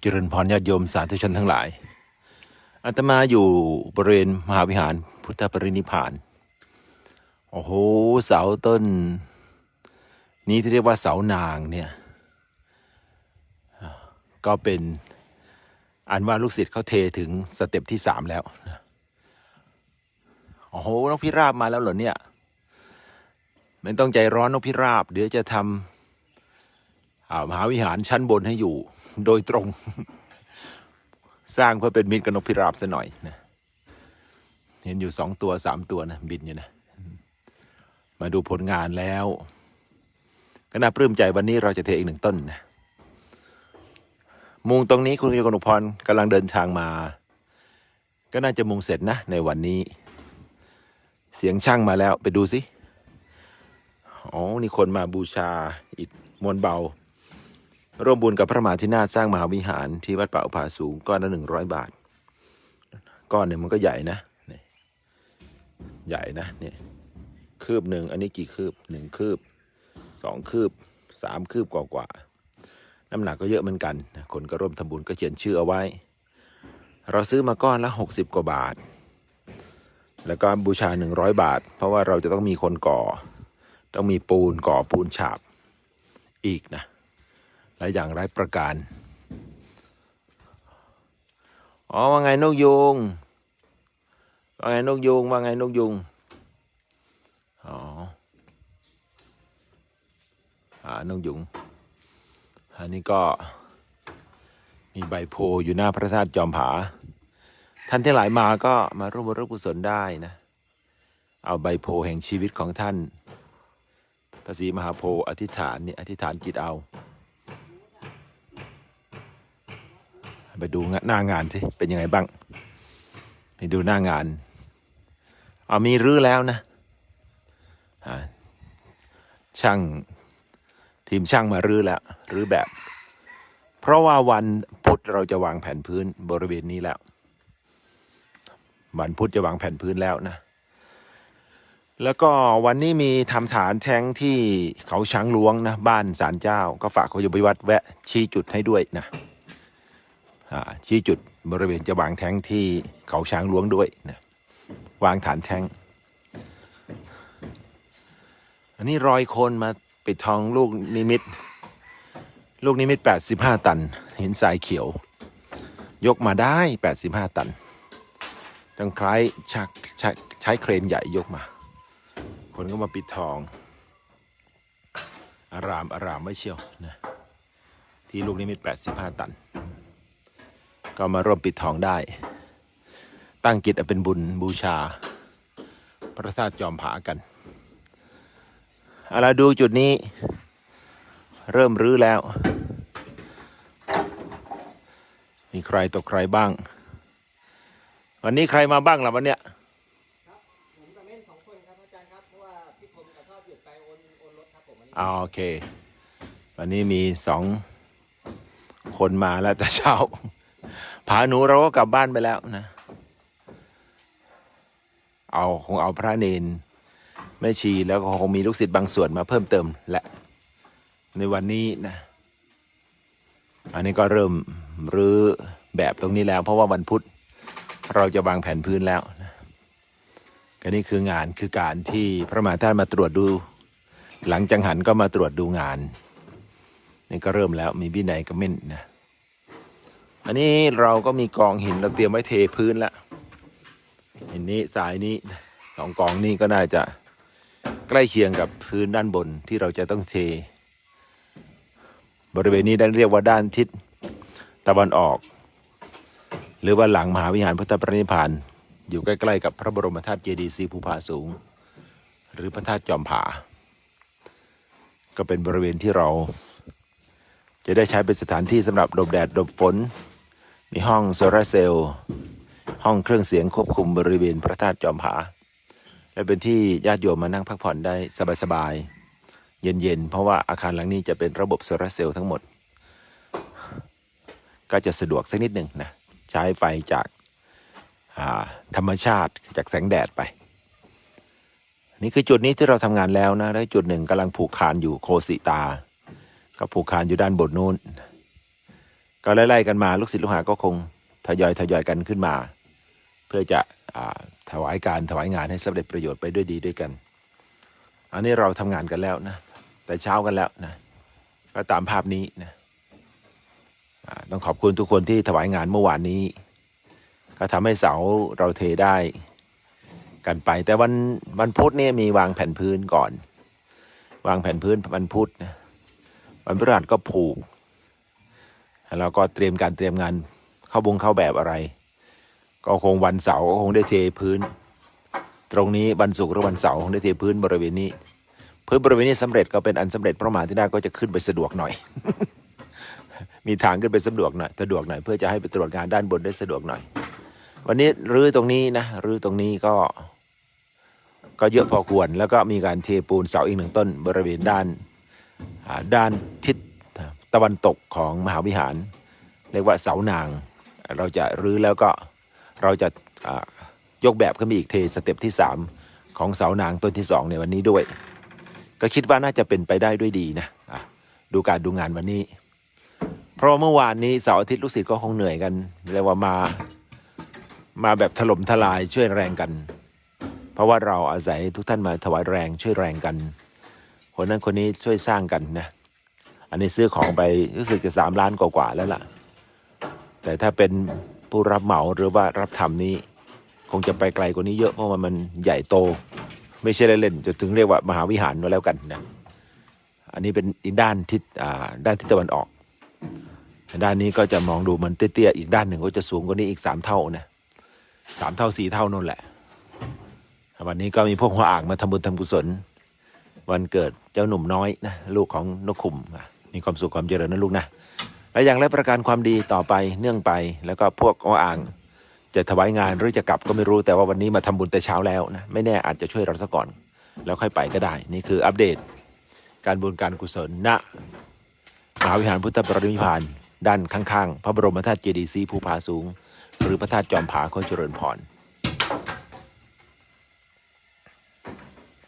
เจริญพรญาติโยมสาธุชนทั้งหลาย อาตมาอยู่บริเวณมหาวิหารพุทธปรินิพาน โอ้โห เสาต้น นี้ที่เรียกว่าเสานางเนี่ย ก็เป็นอันว่าลูกศิษย์เขาเทถึงสเต็ปที่สามแล้ว โอ้โหนกพิราบมาแล้วเหรอเนี่ยไม่ต้องใจร้อนนกพิราบ เดี๋ยวจะทำ มหาวิหารชั้นบนให้อยู่โดยตรง สร้างเพื่อเป็นมิตรกับนกพิราบซะหน่อยนะเห็นอยู่สองตัวสามตัวนะบินอยู่นะ มาดูผลงานแล้ว ก็น่าปลื้มใจวันนี้เราจะเทอีกหนึ่งต้นนะมุงตรงนี้คุณโยกนุพรกำลังเดินทางมา ก็น่าจะมุงเสร็จนะ ในวันนี้ เสียงช่างมาแล้วไปดูสิอ๋อนี่คนมาบูชาอิฐมวลเบา ร่วมบุญกับพระมหาธินาถสร้างมหาวิหารที่วัดป่าอุภาสูงก้อนละหนึ่งร้อยบาท ก้อนหนึ่งมันก็ใหญ่นะนี่ใหญ่นะเนี่ยคืบหนึ่งอันนี้กี่คืบหนึ่งคืบสองคืบสามคืบกว่ากว่าน้ำหนักก็เยอะเหมือนกัน คนก็ร่วมทำบุญก็เขียนชื่อเอาไว้ เราซื้อมาก้อนละหกสิบกว่าบาท แล้วก็บูชาหนึ่งร้อยบาท เพราะว่าเราจะต้องมีคนก่อ ต้องมีปูนก่อปูนฉาบอีกนะ หลายอย่างหลายประการ อ๋อว่าไงนกยุงว่าไงนกยุงว่าไงนกยุง อ๋ออ่านกยุง อันนี้ก็มีใบโพอยู่หน้าพระธาตุจอมผา ท่านที่หลายมาก็มาร่วมบุญร่วมกุศลได้นะ เอาใบโพแห่งชีวิตของท่านพระศรีมหาโพธิ์อธิษฐานนี่อธิษฐานจิตเอา ไปดูหน้างานสิเป็นยังไงบ้าง ไปดูหน้างานเอามีรื้อแล้วนะช่างทีมช่างมารื้อแล้วรื้อแบบ เพราะว่าวันพุธเราจะวางแผ่นพื้นบริเวณนี้แล้ว วันพุธจะวางแผ่นพื้นแล้วนะ แล้วก็วันนี้มีทำฐานแท้งที่เขาช้างหลวงนะบ้านศาลเจ้า ก็ฝากเขาอยู่บิวัดแวะชี้จุดให้ด้วยนะ ชี้จุดบริเวณจะวางแท้งที่เขาช้างหลวงด้วยนะวางฐานแท้ง อันนี้รอยโคนมาปิดทองลูกนิมิต ลูกนิมิต 85 ตันเห็นสายเขียว ยกมาได้ 85 ตันต้องคล้ายชักใช้ใช้เครนใหญ่ยกมา คนก็มาปิดทอง อารามอารามไม่เชียวนะที่ลูกนิมิต 85 ตัน ก็มาร่วมปิดทองได้ ตั้งกิจอันเป็นบุญบูชา พระธาตุจอมผากันเอาละดูจุดนี้ เริ่มรื้อแล้ว มีใครตกใครบ้าง วันนี้ใครมาบ้างล่ะวันเนี้ยผมกับเม่นสองคนครับอาจารย์ครับเพราะว่าพี่คมกับชอบหยุดไปโอนโอนรถครับผมวันนี้อ่าโอเค วันนี้มีสองคนมาแล้วแต่เช้า ผาหนูเราก็กลับบ้านไปแล้วนะ เอาคงเอาพระเนนแม่ชีแล้วก็คงมีลูกศิษย์บางส่วนมาเพิ่มเติมแหละ ในวันนี้นะ อันนี้ก็เริ่มรื้อแบบตรงนี้แล้ว เพราะว่าวันพุธเราจะวางแผ่นพื้นแล้วนะก็นี่คืองานคือการที่พระมหาท่านมาตรวจดู หลังจังหันก็มาตรวจดูงาน นี่ก็เริ่มแล้วมีวินัยกระเม่นนะ อันนี้เราก็มีกองหินเราเตรียมไว้เทพื้นแล้วหินนี้สายนี้สองกองนี้ก็น่าจะใกล้เคียงกับพื้นด้านบนที่เราจะต้องเท บริเวณนี้ได้เรียกว่าด้านทิศตะวันออก หรือว่าหลังมหาวิหารพุทธปรินิพานอยู่ใกล้ๆกับพระบรมธาตุเจดีย์ศรีภูผาสูง หรือพระธาตุจอมผา ก็เป็นบริเวณที่เรา จะได้ใช้เป็นสถานที่สำหรับหลบแดดหลบฝน มีห้องโซลาร์เซลล์ ห้องเครื่องเสียงควบคุมบริเวณพระธาตุจอมผา และเป็นที่ญาติโยมมานั่งพักผ่อนได้สบายๆ เย็นๆ เพราะว่าอาคารหลังนี้จะเป็นระบบโซลาร์เซลล์ทั้งหมด ก็จะสะดวกสักนิดหนึ่งนะ ใช้ไฟจากาธรรมชาติจากแสงแดดไป นี่คือจุดนี้ที่เราทำงานแล้วนะ แล้วจุดหนึ่งกำลังผูกคานอยู่โคสิตา ก็ผูกคานอยู่ด้านบนนู้น ก็ไล่ๆกันมาลูกศิษย์ลูกหาก็คงทยอยทยอยกันขึ้นมา เพื่อจะอถวายการถวายงานให้สำเร็จประโยชน์ไปด้วยดีด้วยกัน อันนี้เราทำงานกันแล้วนะ แต่เช้ากันแล้วนะ ก็ตามภาพนี้นะต้องขอบคุณทุกคนที่ถวายงานเมื่อวานนี้ ก็ทำให้เสาเราเทได้กันไป แต่วันวันพุธนี่มีวางแผ่นพื้นก่อน วางแผ่นพื้นวันพุธนะวันพฤหัสก็ผูก แล้วก็เตรียมการเตรียมงานเข้าบงเข้าแบบอะไร ก็คงวันเสาร์ก็คงได้เทพื้น ตรงนี้วันศุกร์หรือวันเสาร์คงได้เทพื้นบริเวณนี้พื้นบริเวณนี้สำเร็จก็เป็นอันสำเร็จพระมหาธิดาก็จะขึ้นไปสะดวกหน่อย มีทางขึ้นไปสะดวกหน่อยสะดวกหน่อยเพื่อจะให้ไปตรวจงานด้านบนได้สะดวกหน่อย วันนี้รื้อตรงนี้นะรื้อตรงนี้ก็ ก็เยอะพอควรแล้วก็มีการเทปูนเสาอีกหนึ่งต้น บริเวณด้านด้านทิศ ตะวันตกของมหาวิหาร เรียกว่าเสานาง เราจะรื้อแล้วก็เราจะยกแบบขึ้นมาอีกเทสเต็ปที่ 3 ของเสานางต้นที่ 2 ในวันนี้ด้วย ก็คิดว่าน่าจะเป็นไปได้ด้วยดีนะะดูการดูงานวันนี้ เพราะเมื่อวานนี้เสาร์อาทิตย์ลูกศิษย์ก็คงเหนื่อยกันเรียกว่ามามาแบบถล่มทลายช่วยแรงกัน เพราะว่าเราอาศัยทุกท่านมาถวายแรงช่วยแรงกันคนนั้นคนนี้ช่วยสร้างกันนะ อันนี้ซื้อของไปรู้สึกจะสามล้านกว่าๆแล้วล่ะ แต่ถ้าเป็นผู้รับเหมาหรือว่ารับทำนี้ คงจะไปไกลกว่านี้เยอะเพราะว่ามันใหญ่โต ไม่ใช่เล่นๆจะถึงเรียกว่ามหาวิหารมาแล้วกันนะอันนี้เป็นอีกด้านทิศอ่าด้านทิศตะวันออก ด้านนี้ก็จะมองดูมันเตี้ยๆอีกด้านหนึ่งก็จะสูงกว่านี้อีกสามเท่านะสามเท่าสี่เท่านั่นแหละ วันนี้ก็มีพวกหัวอ่างมาทำบุญทำกุศล วันเกิดเจ้าหนุ่มน้อยนะลูกของนกขุมอะ มีความสุขความเจริญนะลูกนะและอย่างไรประการความดีต่อไปเนื่องไป แล้วก็พวกอ่าง จะถวายงานหรือจะกลับก็ไม่รู้แต่ว่าวันนี้มาทำบุญแต่เช้าแล้วนะไม่แน่อาจจะช่วยเราซะก่อน แล้วค่อยไปก็ได้ นี่คืออัปเดต การบุญการกุศลณมหาวิหารพุทธปรินิพพานด้านข้างๆ พระบรมธาตุเจดีย์ซีภูผาสูง หรือพระธาตุจอมผาโคจรเจริญพร